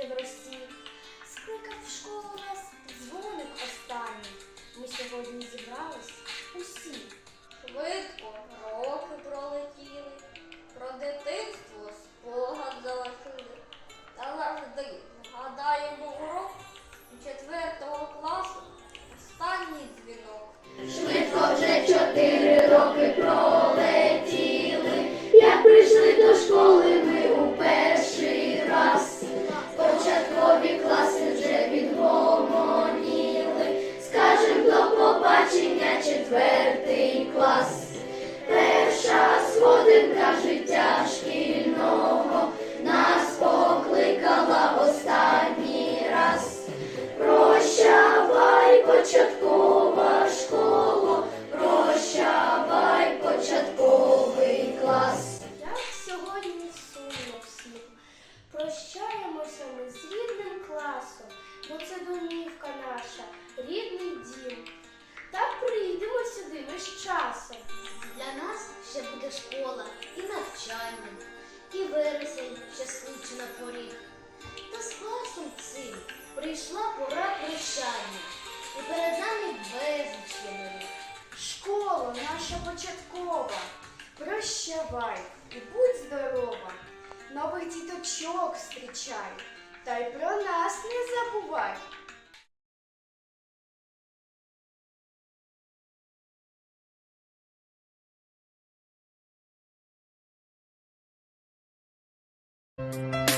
жити в Росії. Скликав в школу нас дзвоник останній. Ми сьогодні зібрались усі. Швидко роки пролетіли, про дитинство спогад залишили. Та завжди згадаємо урок у четвертого класу останній дзвінок. Швидко вже чотири роки пролетіли, клас. Перша сходинка життя шкільного нас покликала останній раз. Прощавай, початкова школа, прощавай, початковий клас. Як сьогодні сумно всім. Прощаємося ми з рідним класом, бо це домівка наша, рідний дім. Та прийдемо сюди ми пора прощання, і перед нами безліч є. Школа наша початкова. Прощавай і будь здорова. Нових діточок зустрічай, та й про нас не забувай. Школа,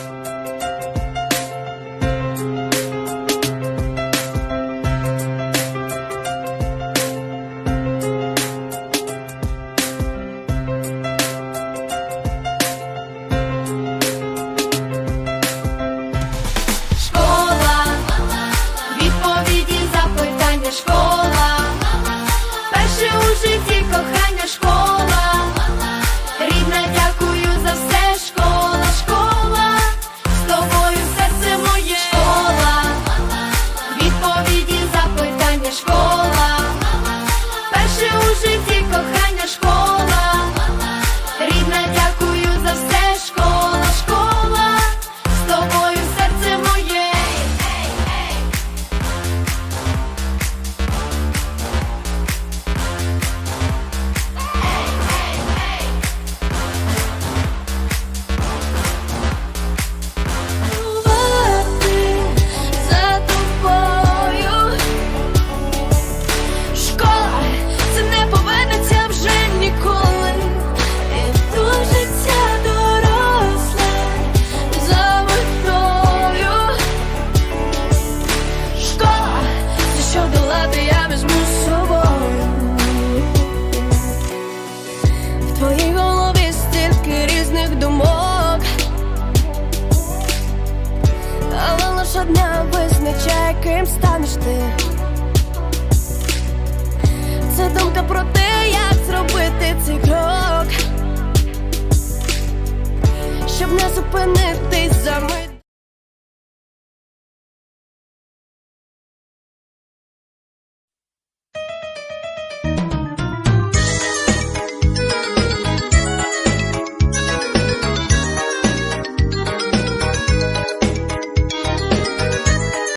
твоїй голові стільки різних думок. Але лише одна визначає, ким станеш ти. Це думка про те, як зробити цей крок, щоб не мить.